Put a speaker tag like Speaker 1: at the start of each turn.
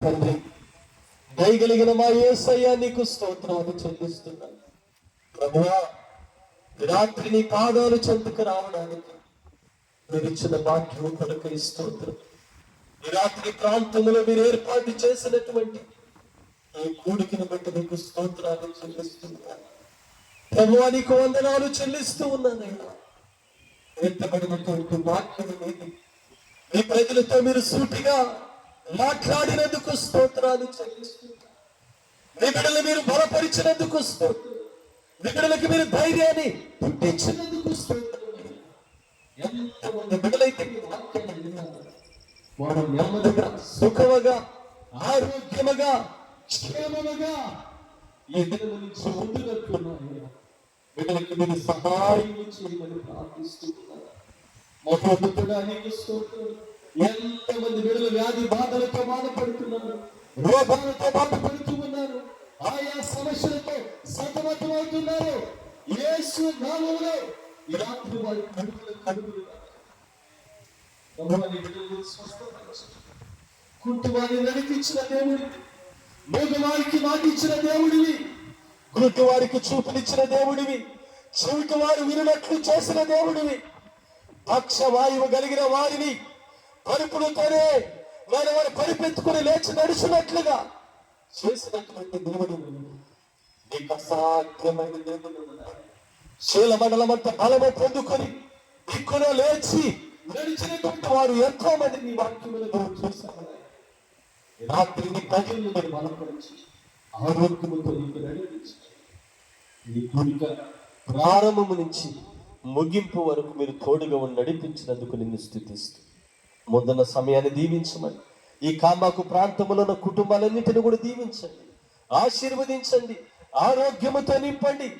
Speaker 1: తండ్రి దయగలిగిన మా యేసయ్య నీకు స్తోత్రాలు చెల్లిస్తున్నాను ప్రభువా రాత్రి నీ పాదాలు చెందుకు రావడానికి మీరు ఇచ్చిన వాక్యం కొరకు స్తోత్రం. ఈ రాత్రి ప్రాంతంలో మీరు ఏర్పాటు చేసినటువంటి ఈ కూడికిని బట్టి నీకు స్తోత్రాలు చెల్లిస్తున్నాను ప్రభువా నీకు వందనాలు చెల్లిస్తూ ఉన్నానయ్యా ఎత్తబడినటువంటి వాక్యం మీది మీ ప్రజలతో మీరు సూటిగా మాట్లాడినందుకు స్తోత్రాలు చెల్లిస్తున్నారు మీ బిడ్డలు మీరు బలపరిచినందుకు స్తోత్రం మీ బిడ్డలకి మీరు ధైర్యాన్ని పుట్టించినందుకు స్తోత్రం ఎంతమంది బిడ్డలైతే వారు నెమ్మదిగా సుఖముగా ఆరోగ్యముగా క్షేమముగా ఈ దినము నుంచి ముందుకెళ్తున్నాయి బిడ్డలకి మీరు సహాయం చేయమని ప్రార్థిస్తున్నారు మహోన్నతుడా నీకు స్తోత్రం. ఎంతమంది బిడ్డలు వ్యాధి బాధలతో బాధపడుతున్నారు రోగాలతో బాధపడుతూ ఉన్నారు ఆయా సమస్యలతో సతమతం అవుతున్నారు యేసు నామంలో ఈ రాత్రి వారి కడుపులు కడుపులు కుంటువారిని నడిపించిన దేవుడివి మూగవారికి మాటిచ్చిన దేవుడివి గుడ్డు వారికి చూపునిచ్చిన దేవుడివి చెవిటి వారు వినునట్లు చేసిన దేవుడివి పక్షవాయువు కలిగిన వారిని పరుపులతోనే వారి వారు పరిపెత్తుకుని లేచి నడిచినట్లుగా చేసినటువంటి దేవుడు నీకు అసాధ్యమైన దేవుడు శీల మండలం అంతా బలము పొందుకొని దిక్కులో లేచి నడిచినటువంటి వారు ఎంతో మంది నీ వాక్యములను చూశారు ఈ రాత్రి నీ ప్రజలను మీరు బలపరిచి ఆరోగ్యముతో నీకు నడిపించి ఈ కోరిక ప్రారంభము నుంచి ముగింపు వరకు మీరు తోడుగా ఉండి నడిపించినందుకు నిన్ను స్థుతిస్తూ ముందున్న సమయాన్ని దీవించమని. ఈ కామాకు ప్రాంతంలో ఉన్న కుటుంబాలన్నింటిని కూడా దీవించండి. ఆశీర్వదించండి. ఆరోగ్యముతో నింపండి.